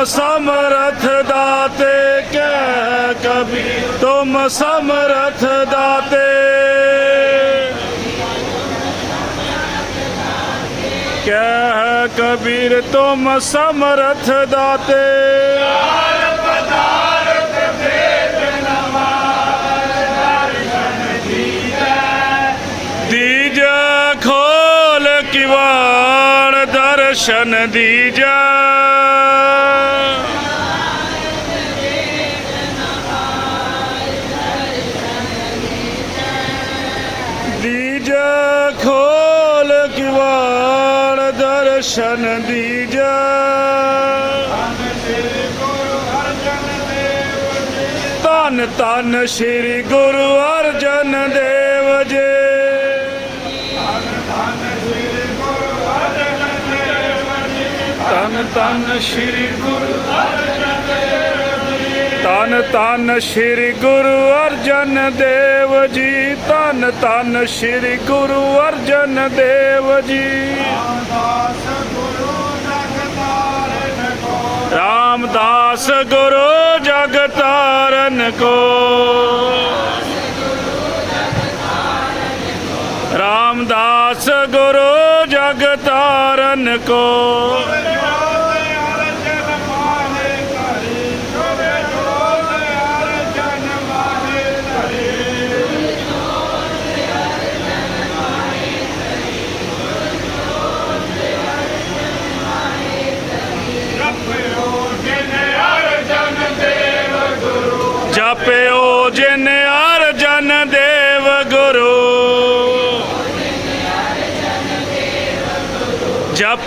ਤੁਮ ਸਮਰਥ ਦਾਤੇ ਕਹਿ ਕਬੀਰ ਤੁਮ ਸਮਰਥ ਦਾਤੇ ਕਹਿ ਕਬੀਰ ਤੁਮ ਸਮਰਥ ਦਾਤੇ ਦੀਜੈ ਖੋਲ ਕਿਵਾੜ ਦਰਸ਼ਨ ਦੀਜੈ ਦੀਜੈ ਖੋਲ ਕਿਵਾੜ ਦਰਸ਼ਨ ਦੀਜੈ। ਧੰਨ ਧੰਨ ਸ੍ਰੀ ਗੁਰੂ ਅਰਜਨ ਦੇਵ ਜੀ। ਧੰਨ ਧੰਨ ਸ੍ਰੀ ਗੁਰੂ ਧੰਨ ਧੰਨ ਸ੍ਰੀ ਗੁਰੂ ਅਰਜਨ ਦੇਵ ਜੀ ਧੰਨ ਧੰਨ ਸ੍ਰੀ ਗੁਰੂ ਅਰਜਨ ਦੇਵ ਜੀ। ਰਾਮਦਾਸ ਗੁਰੂ ਜਗ ਤਾਰਨ ਕੋ ਰਾਮਦਾਸ ਗੁਰੂ ਜਗ ਤਾਰਨ ਕੋ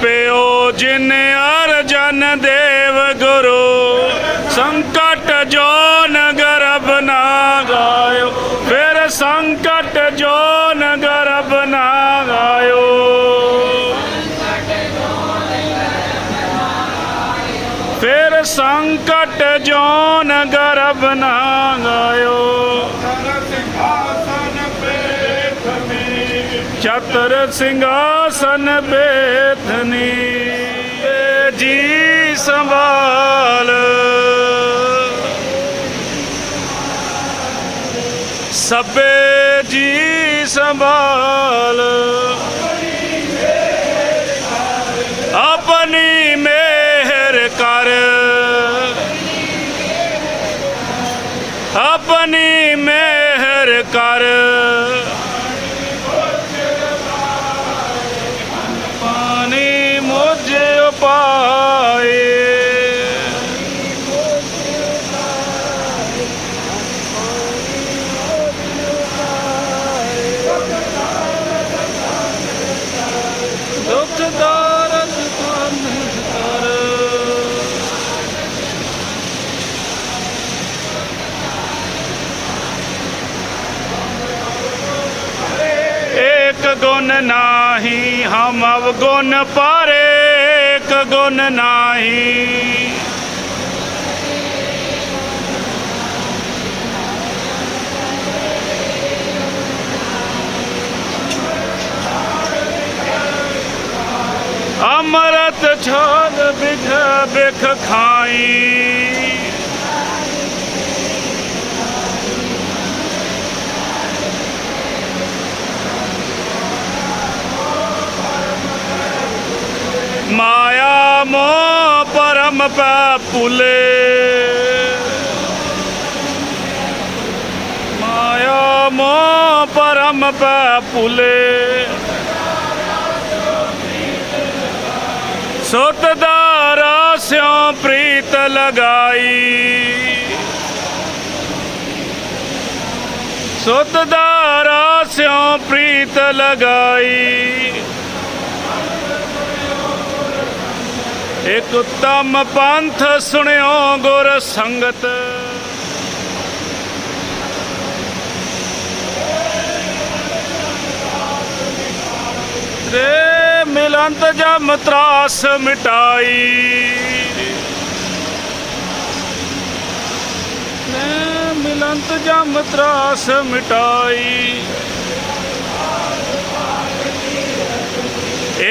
ਜਪਿਓ ਜਿਨ ਅਰਜਨ ਦੇਵ ਗੁਰੂ, ਸੰਕਟ ਜੋ ਨਗਰਬ ਨਾ ਗਾਇਓ, ਫਿਰ ਸੰਕਟ ਜੋ ਨਗਰਬ ਨਾ ਗਾਇਓ। ਫਿਰ ਸੰਕਟ ਜੋਨ ਗਰਭ ਨਾ ਗਾਇਓ। ਚਤਰ ਸਿੰਘਾਸਨ ਬੇਥਨੀ। ਜੀ ਸੰਭਾਲ। ਸਭੇ ਜੀ ਸੰਭਾਲ। ਆਪਣੀ ਮਿਹਰ ਕਰ। ਆਪਣੀ ਮਿਹਰ ਕਰ। ਗੁਣ ਪਾਰੇ ਕ ਗੁਣ ਨਾਹੀ। ਅਮਰਤ ਛੋਦ ਬਿਖ ਬਿਖ ਖਾਈ। ਮਾਇਆ ਮੋਹ ਪਰਮ ਪੈ ਭੁਲੇ। ਮਾਇਆ ਮੋਹ ਪਰਮ ਪੈ ਭੁਲੇ। ਸੁਤ ਦਾ ਰਾਸਿਓ ਪ੍ਰੀਤ ਲਗਾਈ। ਸੁਤ ਦਾ ਰਾਸਿਓ ਪ੍ਰੀਤ ਲਗਾਈ। ਇਕ ਉਤਮ ਪੰਥ ਸੁਣਿਓ ਗੁਰ ਸੰਗਤ। ਰੇ ਮਿਲੰਤ ਜਮ ਤਰਾਸ ਮਿਟਾਈ। ਨੇ ਮਿਲੰਤ ਜਮ ਤਰਾਸ ਮਿਟਾਈ।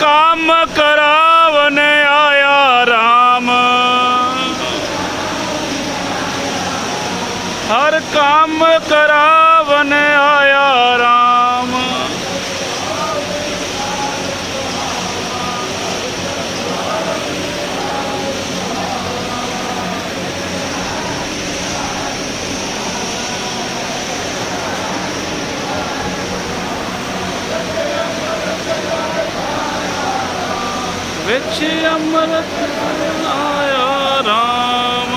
ਕੰਮ ਕਰਾਵਨ ਆਇਆ RAM ਹਰ ਕੰਮ ਕਰਾ ਆਇਆ RAM ਵਿੱਚ ਅੰਮ੍ਰਿਤ ਆਇਆ RAM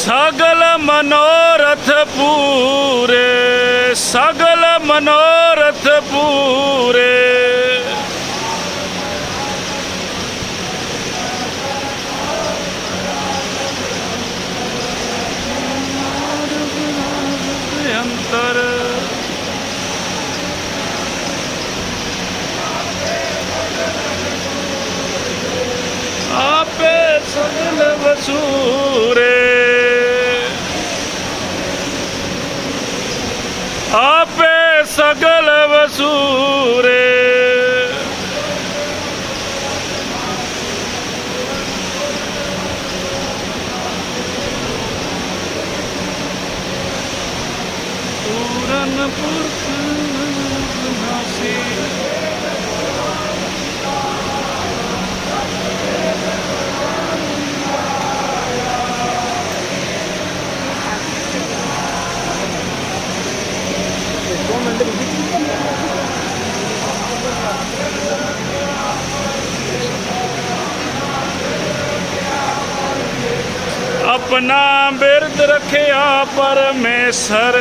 ਸਗਲ ਮਨੋਰਥ ਪੂਰੇ ਸਗਲ ਮਨੋਰਥ ਪੂਰੇ। ਅੰਤਰ। ਆਪੇ ਸਗਲ ਵਸੂਰੇ। ਆਪੇ ਆਪਣਾ ਬਿਰਦ ਰੱਖਿਆ ਪਰਮੇਸ਼ਰ।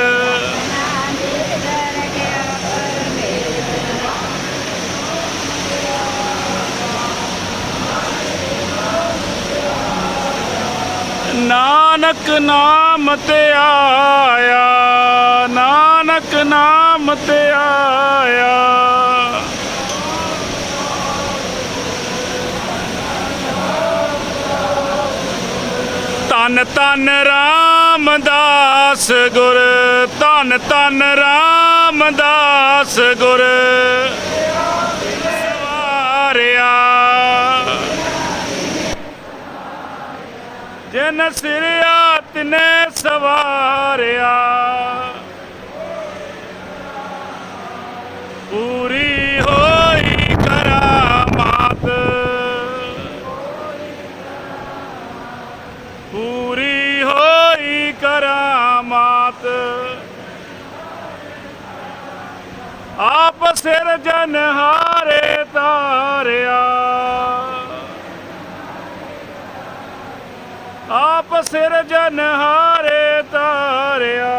ਨਾਨਕ ਨਾਮ ਤੇ ਆਇਆ ਨਾਨਕ ਨਾਮ ਤੇ ਆਇਆ। ਧੰਨ ਧੰਨ ਰਾਮਦਾਸ ਗੁਰ ਧੰਨ ਧੰਨ ਰਾਮਦਾਸ ਗੁਰ। ਸਵਾਰਿਆ। ਜਿਨ ਸਿਰਿਆ ਤਿਨੇ ਸਵਾਰਿਆ ਪੂਰੀ ਆਪ ਸਿਰ ਜਨ ਹਾਰੇ ਤਾਰਿਆ। ਆਪ ਸਿਰ ਜਨ ਹਾਰੇ ਤਾਰਿਆ।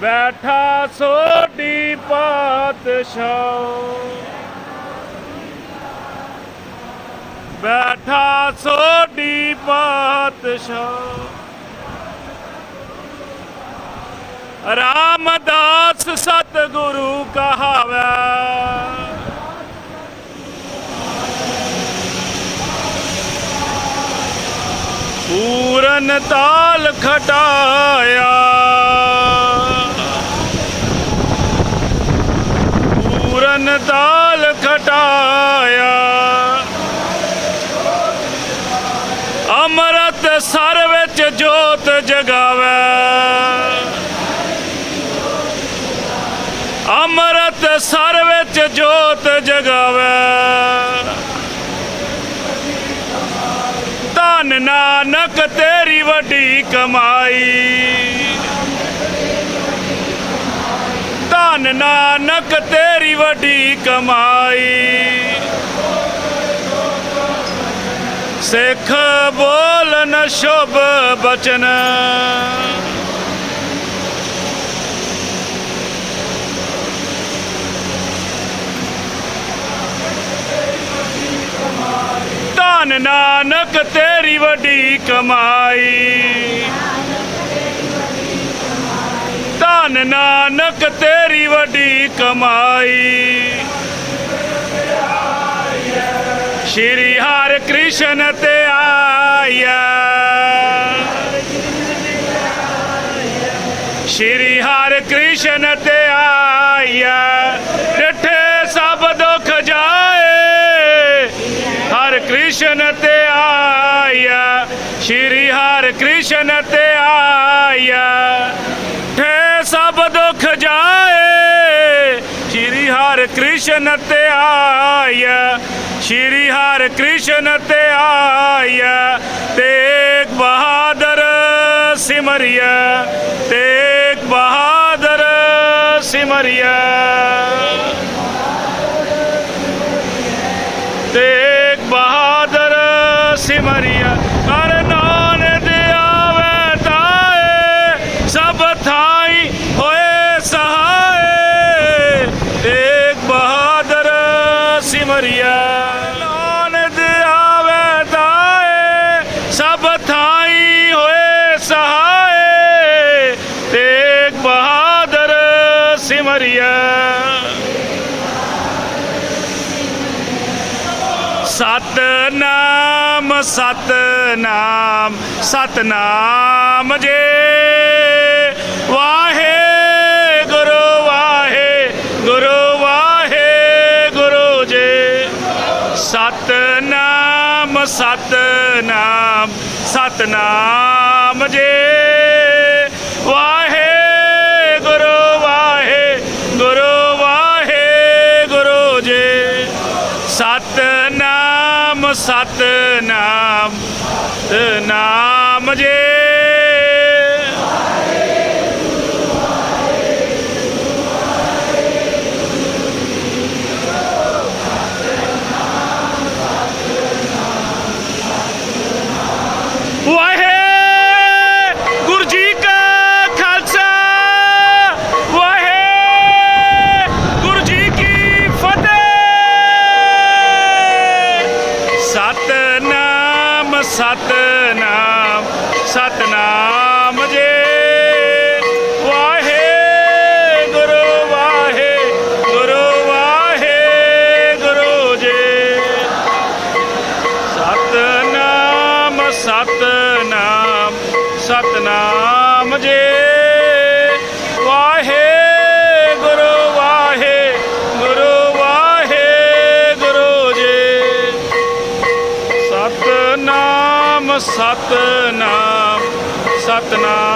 ਬੈਠਾ ਸੋਢੀ ਪਾਤਸ਼ਾਹ। ਬੈਠਾ ਸੋਢੀ ਪਾਤਸ਼ਾਹ। ਰਾਮਦਾਸ ਸਤਿਗੁਰੂ ਕਹਾਵੇ। ਪੂਰਨ ਤਾਲ ਖਟਾਇਆ। ਪੂਰਨ ਤਾਲ ਅੰਮ੍ਰਿਤ ਸਰ ਵਿੱਚ ਜੋਤ ਜਗਾਵੇ। ਧਨ ਨਾਨਕ ਤੇਰੀ ਵੱਡੀ ਕਮਾਈ। ਧੰਨ ਨਾਨਕ ਤੇਰੀ ਵੱਡੀ ਕਮਾਈ। ਸਿੱਖ ਬੋਲਨ ਸ਼ੁਭ ਬਚਨ। ਧੰਨ ਨਾਨਕ ਤੇਰੀ ਵੱਡੀ ਕਮਾਈ। ਧੰਨ ਨਾਨਕ ਤੇਰੀ ਵੱਡੀ ਕਮਾਈ। ਸ਼੍ਰੀ ਹਰਿ ਕ੍ਰਿਸ਼ਨ ਤੇ ਆਇਆ। ਸ਼੍ਰੀ ਹਰਿ ਕ੍ਰਿਸ਼ਨ ਤੇ ਆਇਆ ਡਿਠੇ ਸਭ ਦੁੱਖ ਜਾਏ ਹਰਿ ਕ੍ਰਿਸ਼ਨ ਤੇ ਆਇਆ ਸ਼੍ਰੀ ਹਰਿ ਕ੍ਰਿਸ਼ਨ ਤੇ ਆਇਆ ਠੇ ਸਭ ਦੁੱਖ ਜਾਏ ਸ਼੍ਰੀ ਹਰਿ ਕ੍ਰਿਸ਼ਨ ਤੇ ਆਇ ਸ਼੍ਰੀ ਹਰ ਕ੍ਰਿਸ਼ਨ ਤੇ ਆਇਆ ਤੇਗ ਬਹਾਦਰ ਸਿਮਰਿਆ ਤੇਗ ਬਹਾਦਰ ਸਿਮਰਿਆ। ਤੇਗ ਬਹਾਦਰ ਸਿਮਰਿਆ। ਸਤਨਾਮ ਸਤਨਾਮ ਸਤਨਾਮ ਜੇ। ਵਾਹੇ ਗੁਰੂ ਵਾਹੇ ਗੁਰੂ ਵਾਹੇ ਗੁਰੂ ਜੇ। ਸਤਨਾਮ ਸਤਨਾਮ ਸਤਨਾਮ ਜੇ। ਸਤਨਾਮ ਸਤਨਾਮ।